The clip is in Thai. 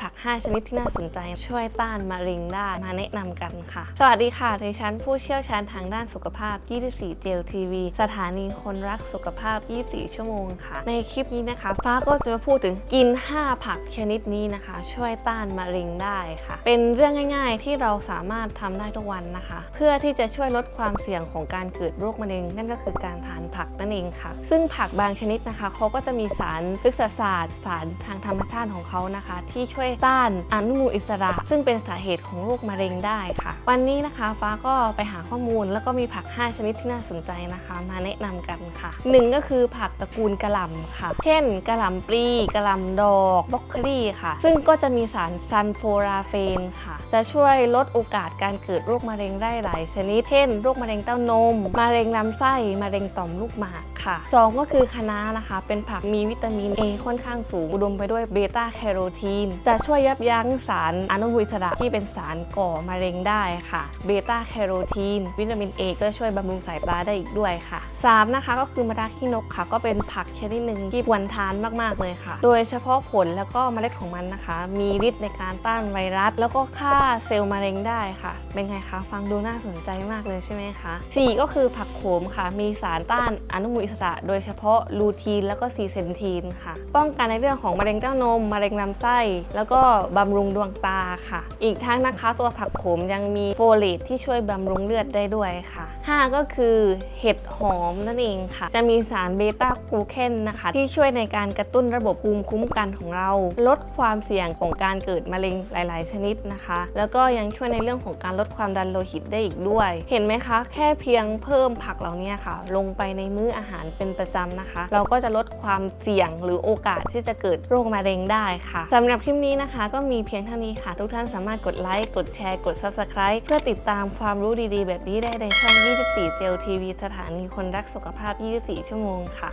ผัก 5 ชนิดที่น่าสนใจช่วยต้านมะเร็งได้มาแนะนำกันค่ะ สวัสดีค่ะดิฉันผู้เชี่ยวชาญทางด้านสุขภาพ 24 เจลทีวีสถานีคนรักสุขภาพ 24 ชั่วโมงค่ะ ในคลิปนี้นะคะ ฟ้าก็จะมาพูดถึงกิน 5 ผักชนิดนี้นะคะ ช่วยต้านมะเร็งได้ค่ะ เป็นเรื่องง่ายๆ ที่เราสามารถทำได้ทุกวันนะคะ เพื่อที่จะช่วยลดความเสี่ยงของการเกิดโรคมะเร็ง นั่นก็คือการทานผักนั่นเองค่ะ ซึ่งผักบางชนิดนะคะเขาก็จะมีสารพฤกษศาสตร์ สารทางธรรมชาติของเขานะคะ ที่ช่วยต้านอนุมูลอิสระ ซึ่งเป็นสาเหตุของโรคมะเร็งได้ค่ะ วันนี้นะคะฟ้าก็ไปหาข้อมูล แล้วก็มีผัก 5 ชนิดที่น่าสนใจนะคะ มาแนะนำกันค่ะหนึ่งก็คือผักตระกูลกระหล่ำค่ะ เช่นกระหล่ำปลีกระหล่ำดอกบล็อกโคลี่ค่ะ ซึ่งก็จะมีสารซันโฟราเฟนค่ะ จะช่วยลดโอกาสการเกิดโรคมะเร็งได้หลายชนิด เช่นโรคมะเร็งเต้านม มะเร็งลำไส้ มะเร็งต่อมลูกหมากค่ะสองก็คือคะน้านะคะ เป็นผักมีวิตามิน A ค่อนข้างสูง อุดมไปด้วยเบต้าแคโรทีน จะะช่วยยับยั้งสารอนุมูลอิสระที่เป็นสารก่อมะเร็งได้ค่ะเบต้าแคโรทีน วิตามิน A ก็ช่วยบำรุงสายตาได้อีกด้วยค่ะสามนะคะก็คือมะระขี้นกค่ะ ก็เป็นผักชนิดหนึ่งที่ควรทานมากๆเลยค่ะ โดยเฉพาะผลแล้วก็เมล็ดของมันนะคะ มีฤทธิ์ในการต้านไวรัส แล้วก็ฆ่าเซลล์มะเร็งได้ค่ะ เป็นไงคะฟังดูน่าสนใจมากเลยใช่ไหมคะสี่ก็คือผักโขมค่ะ มีสารต้านอนุมูลอิสระ โดยเฉพาะลูทีนแล้วก็ซีเซนทีนค่ะ ป้องกันในเรื่องของมะเร็งเต้านมมะเร็งลำไส้แล้วแล้วก็บำรุงดวงตาค่ะ อีกทั้งนะคะตัวผักโขมยังมีโฟเลตที่ช่วยบำรุงเลือดได้ด้วยค่ะ 5 ก็คือเห็ดหอมนั่นเองค่ะ จะมีสารเบต้ากลูเคนนะคะ ที่ช่วยในการกระตุ้นระบบภูมิคุ้มกันของเรา ลดความเสี่ยงของการเกิดมะเร็งหลาย ๆ ชนิดนะคะ แล้วก็ยังช่วยในเรื่องของการลดความดันโลหิตได้อีกด้วย เห็นไหมคะ แค่เพียงเพิ่มผักเหล่านี้ค่ะ ลงไปในมื้ออาหารเป็นประจำนะคะ เราก็จะลดความเสี่ยงหรือโอกาสที่จะเกิดโรคมะเร็งได้ค่ะสำหรับคลิปนี้นี้นะคะก็มีเพียงเท่านี้ค่ะ ทุกท่านสามารถกดไลค์ กดแชร์ กด Subscribe เพื่อติดตามความรู้ดีๆ แบบนี้ได้ในช่อง 24 เจลทีวีสถานีคนรักสุขภาพ 24 ชั่วโมงค่ะ